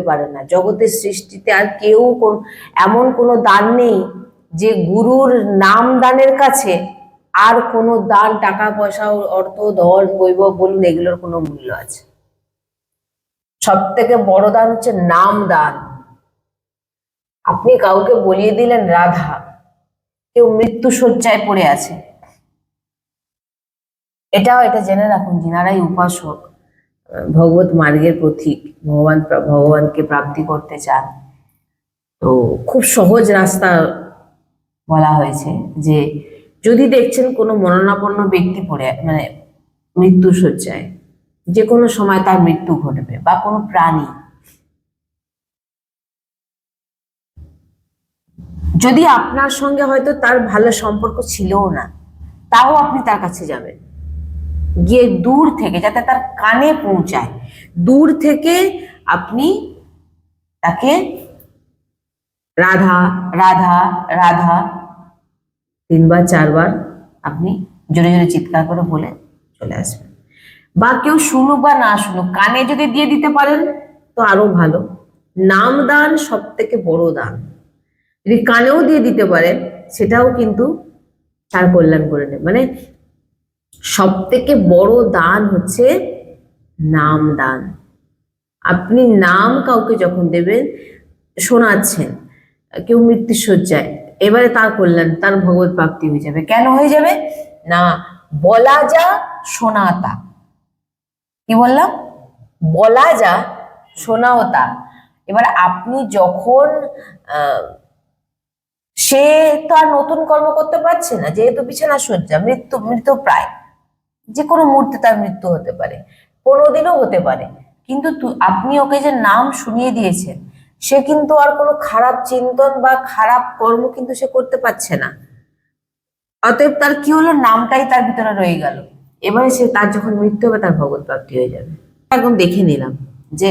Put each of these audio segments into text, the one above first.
করতে পারে না। জগতের সৃষ্টিতে আর কেউ এমন কোনো দান নেই যে গুরুর নাম দানের কাছে আর কোনো দান, টাকা, পয়সা, অর্থ, ধন, বৈভব, বলুন, এগুলোর কোনো মূল্য আছে। সব থেকে বড় দান হচ্ছে নাম দান। আপনি কাউকে বলিয়ে দিলেন, রাধা, কেউ মৃত্যু শয্যায় পড়ে আছে। এটাও এটা জেনে রাখুন, যিনারাই উপাসক ভগবত মার্গের পথিক ভগবান ভগবানকে প্রাপ্তি করতে চান। তো খুব সহজ রাস্তা বলা হয়েছে যে যদি দেখছেন কোনো মরণাপন্ন ব্যক্তি পড়ে মানে মৃত্যু শয্যায় যে কোনো সময় তার মৃত্যু ঘটবে বা কোনো প্রাণী। যদি আপনার সঙ্গে হয়তো তার ভালো সম্পর্ক ছিলও না, তাও আপনি তার কাছে যাবেন। গিয়ে দূর থেকে, যাতে তার কানে পৌঁছায়, দূর থেকে আপনি তাকে রাধা রাধা রাধা তিনবার, চারবার আপনি জোরে জোরে চিৎকার করে বলে চলে আসবেন। বা কেউ শুনুক বা না শুনুক, কানে যদি দিয়ে দিতে পারেন তো আরও ভালো। নাম দান সব থেকে বড় দান। যদি কানেও দিয়ে দিতে পারেন, সেটাও কিন্তু তার কল্যাণ করে নেবে মানে সব থেকে বড় দান হচ্ছে নাম দান। আপনি নাম কাউকে যখন দেবেন, শোনাচ্ছেন, কেউ মৃত্যু শয্যায় এবারে তার কল্যাণ, তার ভগবত প্রাপ্তি হয়ে যাবে। কেন হয়ে যাবে? না, বলা যা, শোনা তা। কি বললাম? বলা যা, শোনাও তা। এবার আপনি যখন সে তো আর নতুন কর্ম করতে পারছে না, যেহেতু বিছানা শয্যা মৃত্যু মৃত্যু প্রায়। যে কোনো মুহূর্তে তার মৃত্যু হতে পারে, পনেরো দিনও হতে পারে, কিন্তু আপনি ওকে যে নাম শুনিয়ে দিয়েছেন, সে কিন্তু আর কোনো খারাপ চিন্তন বা খারাপ কর্ম কিন্তু সে করতে পারছে না। অতএব তার কি হলো? নামটাই তার ভিতরে রয়ে গেল। এবারে সে তার যখন মৃত্যু হবে, তার ভগবত প্রাপ্তি হয়ে যাবে। একদম দেখে নিলাম যে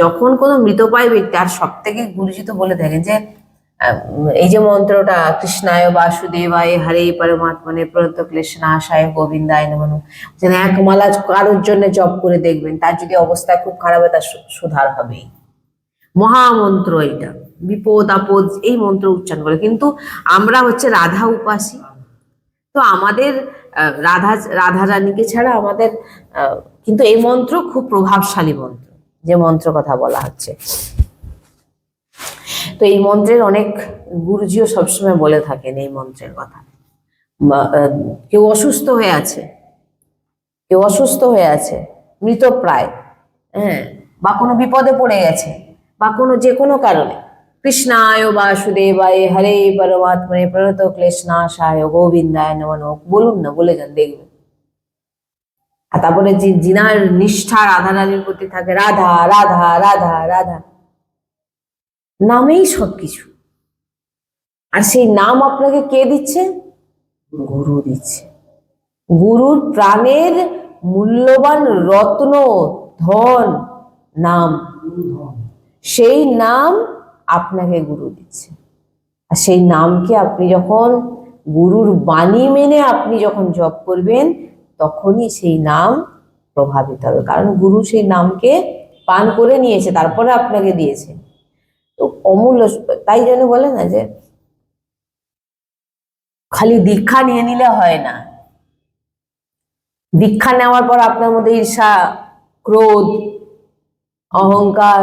যখন কোনো মৃতপ্রায় ব্যক্তি, আর সব থেকে গুরুজি তো বলে থাকেন যে এই যে মন্ত্রটা, কৃষ্ণায় বাসুদেবায় হরে পরমাত্মনে প্রণত ক্লেশনাশায় গোবিন্দায় নমঃ যেন এক মালা কারোর জন্য জপ করে দেখবেন, তার যদি অবস্থা খুব খারাপ হয়, তার সুধার হবেই। মহামন্ত্র এটা। বিপদ, আপদ, এই মন্ত্র উচ্চারণ করে। কিন্তু আমরা হচ্ছে রাধা উপাসী। তো আমাদের রাধা রাধা রানীকে ছাড়া আমাদের কিন্তু এই মন্ত্র খুব প্রভাবশালী মন্ত্র, যে মন্ত্র কথা বলা হচ্ছে। তো এই মন্ত্রের অনেক গুরুজিও সবসময় বলে থাকেন এই মন্ত্রের কথা। কেউ অসুস্থ হয়ে আছে, কেউ অসুস্থ হয়ে আছে মৃতপ্রায় হ্যাঁ বা কোনো বিপদে পড়ে গেছে, বা কোনো যে কোনো কারণে। কৃষ্ণায় বাসুদেবায় হরে পরমাত্মনে প্রণত ক্লেশনাশায় গোবিন্দায় নমঃ বলুন না, বলে যান, দেখবেন। আর তারপরে যে জিনার নিষ্ঠা রাধা রানীর প্রতি থাকে, রাধা রাধা রাধা রাধা। নামেই সব কিছু আর সেই নাম আপনাকে কে দিচ্ছে? গুরু দিচ্ছে। গুরুর প্রাণের মূল্যবান রত্ন, ধন, নাম। সেই নাম আপনাকে গুরু দিচ্ছে। আর সেই নামকে আপনি যখন গুরুর বাণী মেনে আপনি যখন জপ করবেন, তখনই সেই নাম প্রভাবিত হবে। কারণ গুরু সেই নামকে পান করে নিয়েছে, তারপরে আপনাকে দিয়েছে। অমূল্য তাই জন্য বলে না যে খালি দীক্ষা নিয়ে নিলে হয় না। দীক্ষা নেওয়ার পর আপনার মধ্যে ঈর্ষা, ক্রোধ, অহংকার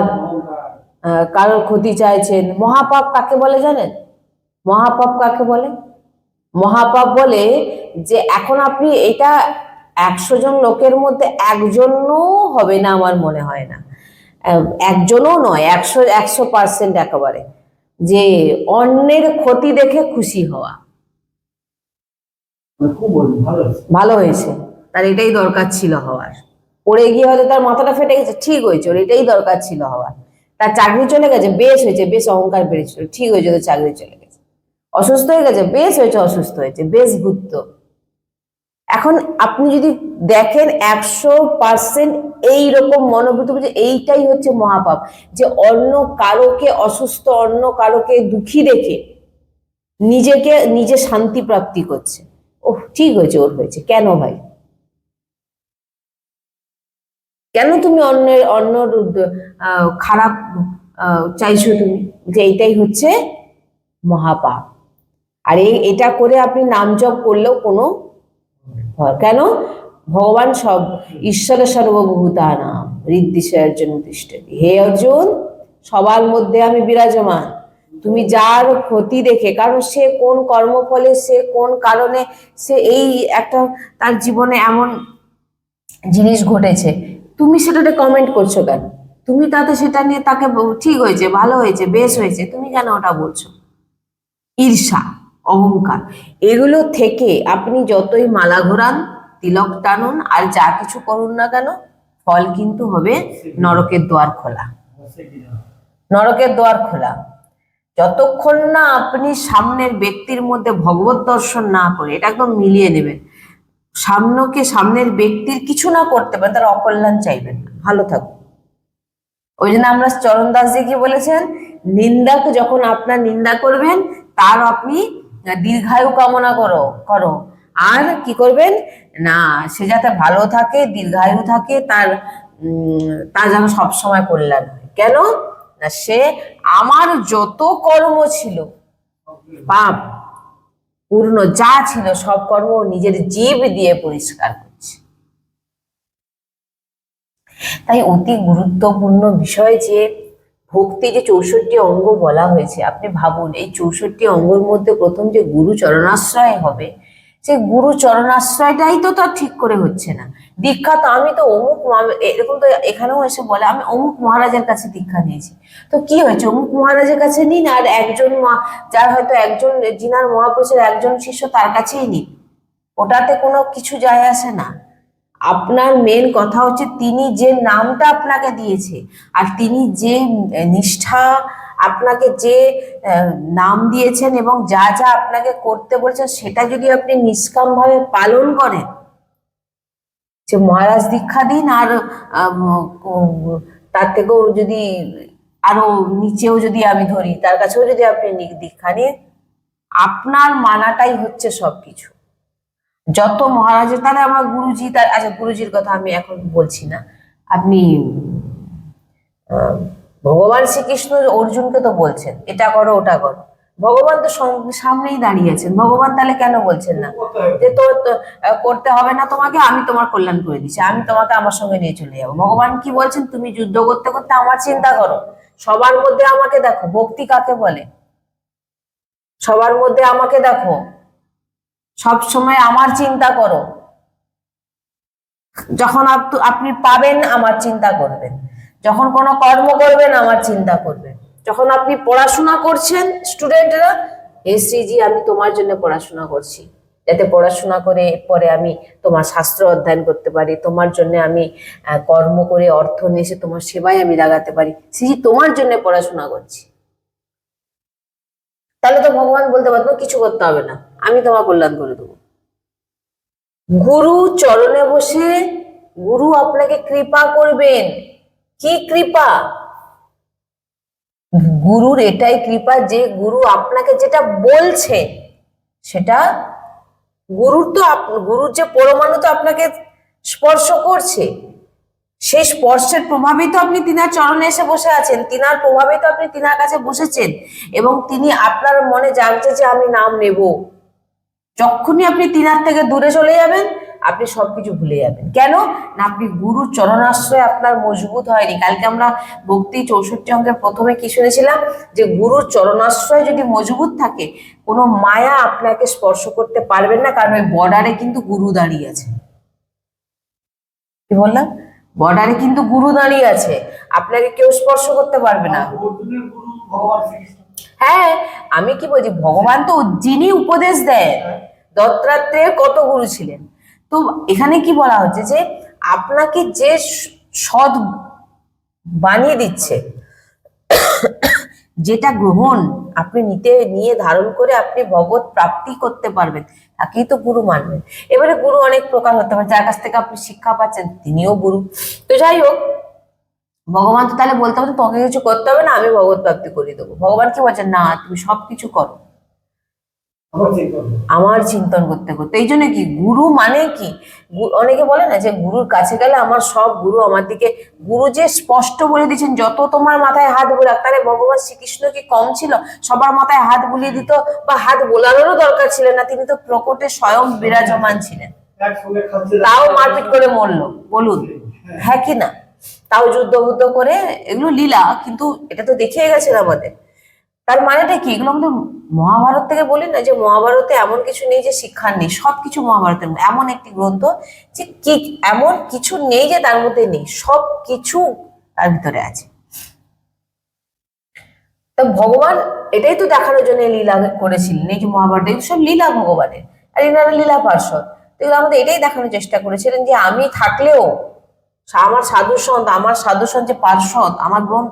কারোর ক্ষতি চাইছেন। মহাপাপ কাকে বলে জানেন? মহাপাপ কাকে বলে? মহাপাপ বলে যে এখন আপনি এটা একশো জন লোকের মধ্যে একজনও হবে না আমার মনে হয় না। একজনও নয় একশো একশো পার্সেন্ট একেবারে যে অন্যের ক্ষতি দেখে খুশি হওয়া। মানে ভালো হয়েছে। তার এটাই দরকার ছিল হওয়ার। পড়ে গিয়ে হয়তো তার মাথাটা ফেটে গেছে ঠিক হয়েছে ওর এটাই দরকার ছিল হওয়ার। তার চাকরি চলে গেছে বেশ হয়েছে বেশ অহংকার বেড়েছিল ঠিক হয়েছে তো চাকরি চলে গেছে। অসুস্থ হয়ে গেছে বেশ হয়েছে অসুস্থ হয়েছে বেশ ঘুরত এখন আপনি যদি দেখেন একশো পার্সেন্ট এইরকম মনোভূত যে এইটাই হচ্ছে মহাপাপ যে অন্য কারোকে অসুস্থ অন্য কারোকে দুঃখী দেখে নিজেকে নিজে শান্তি প্রাপ্তি করছে। ওহ ঠিক হয়েছে ওর হয়েছে। কেন ভাই? কেন তুমি অন্যের আহ, খারাপ চাইছো তুমি? যে এইটাই হচ্ছে মহাপাপ। আর এটা করে আপনি নাম জপ করলেও কোনো কেন? ভগবান সব ঈশ্বর সর্বভূতানাম হৃদিশয়ের জন্য তিষ্ঠতি হে অর্জুন, সবার মধ্যে আমি বিরাজমান। তুমি যার ক্ষতি দেখে, কারণ সে কোন কর্মফলে, সে কোন কারণে, সে এই একটা তার জীবনে এমন জিনিস ঘটেছে। তুমি সেটাতে কমেন্ট করছ কেন? তুমি তাতে সেটা নিয়ে তাকে ঠিক হয়েছে, ভালো হয়েছে, বেশ হয়েছে, তুমি কেন ওটা বলছো? ঈর্ষা। অহংকার। এগুলো থেকে আপনি যতই মালা ঘোরান, তিলক টানুন, আর যা কিছু করুন না কেন, ফল কিন্তু হবে নরকের দ্বার খোলা। নরকের দ্বার খোলা। যতক্ষণ না আপনি সামনের ব্যক্তির মধ্যে ভগবত দর্শন না করে, এটা একদম মিলিয়ে নেবেন। সামনেকে সামনের ব্যক্তির কিছু না করতে পারে তার অকল্যাণ চাইবেন না। ভালো থাকুন। ওই জন্য আমরা চরণ দাসজি কি বলেছেন, নিন্দাকে যখন আপনার নিন্দা করবেন, তার আপনি দীর্ঘায়ু কামনা করো করো। আর কি করবেন? না, সে যাতে ভালো থাকে, দীর্ঘায়ু থাকে, তার তার যেন সবসময় কল্যাণ কেন? না, সে আমার যত কর্ম ছিল, পাপ, পূর্ণ যা ছিল, সব কর্ম নিজের জীব দিয়ে পরিষ্কার করছে। তাই অতি গুরুত্বপূর্ণ বিষয় যে ভক্তি যে চৌষট্টি অঙ্গ বলা হয়েছে, আপনি ভাবুন, এই চৌষট্টি অঙ্গর মধ্যে প্রথম যে গুরু চরণাশ্রয় হবে, সে গুরু চরণাশ্রয়টাই তো তার ঠিক করে হচ্ছে না। দীক্ষা তো আমি তো অমুক এরকম তো এখানেও এসে বলে, আমি অমুক মহারাজের কাছে দীক্ষা নিয়েছি। তো কি হয়েছে? অমুক মহারাজের কাছে নিন, আর একজন যার হয়তো একজন জিনার মহাপুরুষের একজন শিষ্য তার কাছেই নিন। ওটাতে কোনো কিছু যায় আসে না। আপনার মেন কথা হচ্ছে তিনি যে নামটা আপনাকে দিয়েছে, আর তিনি যে নিষ্ঠা আপনাকে যে নাম দিয়েছেন এবং যা যা আপনাকে করতে বলছেন, সেটা যদি আপনি নিষ্কাম ভাবে পালন করেন, যে মহারাজ দীক্ষা দিন আর তার থেকেও যদি আরও নিচেও যদি আমি ধরি, তার কাছেও যদি আপনি দীক্ষা নিন, আপনার মানাটাই হচ্ছে সবকিছু। যত মহারাজের তাহলে আমার গুরুজি তার আচ্ছা গুরুজির কথা আমি এখন বলছি না। আপনি ভগবান শ্রীকৃষ্ণ অর্জুনকে তো বলছেন এটা করো ওটা করো। ভগবান তো সামনেই দাঁড়িয়ে আছেন। ভগবান তাহলে কেন বলছেন না? যে তো, করতে হবে না তোমাকে আমি তোমার কল্যাণ করে দিচ্ছি আমি তোমাকে আমার সঙ্গে নিয়ে চলে যাব। ভগবান কি বলছেন? তুমি যুদ্ধ করতে করতে আমার চিন্তা করো। সবার মধ্যে আমাকে দেখো ভক্তি কাকে বলে? সবার মধ্যে আমাকে দেখো। সব সময় আমার চিন্তা করো। যখন আপ- আপনি পাবেন, আমার চিন্তা করবেন। যখন কোনো কর্ম করবেন, আমার চিন্তা করবেন। যখন আপনি পড়াশোনা করছেন, স্টুডেন্টরা এসিজি আমি তোমার জন্য পড়াশোনা করছি। যাতে পড়াশোনা করে পরে আমি তোমার শাস্ত্র অধ্যয়ন করতে পারি, তোমার জন্য আমি কর্ম করে অর্থ নিয়ে এসে তোমার সেবায় আমি লাগাতে পারি। সিজি তোমার জন্য পড়াশোনা করছি। তাহলে তো ভগবান বলতে পারতো কিছু করতে হবে না। আমি তোমার কল্যাণ করে দেবো। গুরু চরণে বসে গুরু আপনাকে কৃপা করবেন। কি কৃপা? গুরুর এটাই কৃপা যে গুরু আপনাকে যেটা বলছে, সেটা গুরুর তো গুরুর যে পরমাণু তো আপনাকে স্পর্শ করছে, সেই স্পর্শের প্রভাবে তো আপনি তিনার চরণে এসে বসে আছেন, তিনার প্রভাবে তো আপনি তিনার কাছে বসেছেন এবং তিনি আপনার মনে জাগছে যে আমি নাম নেব। যখনই আপনি তিনার থেকে দূরে চলে যাবেন, আপনি সবকিছু ভুলে যাবেন। কেন? না, আপনি গুরু চরণাশ্রয় আপনার মজবুত হয়নি। কালকে আমরা ভক্তি চৌষট্টি অঙ্কের প্রথমে কি শুনেছিলাম? যে গুরুর চরণাশ্রয় যদি মজবুত থাকে, কোনো মায়া আপনাকে স্পর্শ করতে পারবেন না, কারণ ওই বর্ডারে কিন্তু গুরু দাঁড়িয়ে আছে। কি বললাম? বর্ডারে কিন্তু গুরু দাঁড়িয়ে আছে। আপনাকে কেউ স্পর্শ করতে পারবে না। হ্যাঁ আমি কি বলছি? ভগবান তো যিনি উপদেশ দেন। দত্তাত্রেয়ের কত গুরু ছিলেন? তো এখানে কি বলা হচ্ছে যে, আপনাকে যে সৎ বানিয়ে দিচ্ছে, যেটা গ্রহণ আপনি নিতে, নিয়ে ধারণ করে আপনি ভগৎ প্রাপ্তি করতে পারবেন, তাকেই তো গুরু মানবেন। এবারে গুরু অনেক প্রকার হতে পারে, যার কাছ থেকে আপনি শিক্ষা পাচ্ছেন, তিনিও গুরু। তো যাই হোক, ভগবান তো তাহলে বলতে হবে তোমাকে কিছু করতে হবে না, আমি ভগবত প্রাপ্তি করে দেবো। ভগবান কি বলছেন? না, তুমি সবকিছু করো। আমার চিন্তন করতে করতে। এই জন্য কি গুরু মানে কি? অনেকে বলে না যে গুরুর কাছে গেলে আমার সব গুরু আমার দিকে গুরু যে স্পষ্ট বলে দিচ্ছেন যত তোমার মাথায় হাত বোলাক তাহলে ভগবান শ্রীকৃষ্ণ কি কম ছিল? সবার মাথায় হাত বুলিয়ে দিত বা হাত বোলানোরও দরকার ছিল না তিনি তো প্রকটে স্বয়ং বিরাজমান ছিলেন। তাও মারপিট করে মরলো বলুন। হ্যাঁ। কি না? তাও যুদ্ধ বুদ্ধ করে এগুলো লীলা কিন্তু এটা তো দেখিয়ে গেছেন আমাদের। তার মানেটা কি? এগুলো আমাদের মহাভারত থেকে বলি না যে মহাভারতে এমন কিছু নেই যে শিক্ষার নেই, সবকিছু মহাভারতের এমন একটি গ্রন্থ যে কি, এমন কিছু নেই যে তার মধ্যে নেই সব কিছু তার ভিতরে আছে। তা ভগবান এটাই তো দেখানোর জন্য লীলা করেছিলেন, এই যে মহাভারত এগুলো সব লীলা ভগবানের। আর এনারা লীলা পার্শ্বদ এগুলো আমাদের এটাই দেখানোর চেষ্টা করেছিলেন যে আমি থাকলেও, আমার সাধু সন্ত আমার সাধু সন্ত যে পার্শ্বদ আমার গ্রন্থ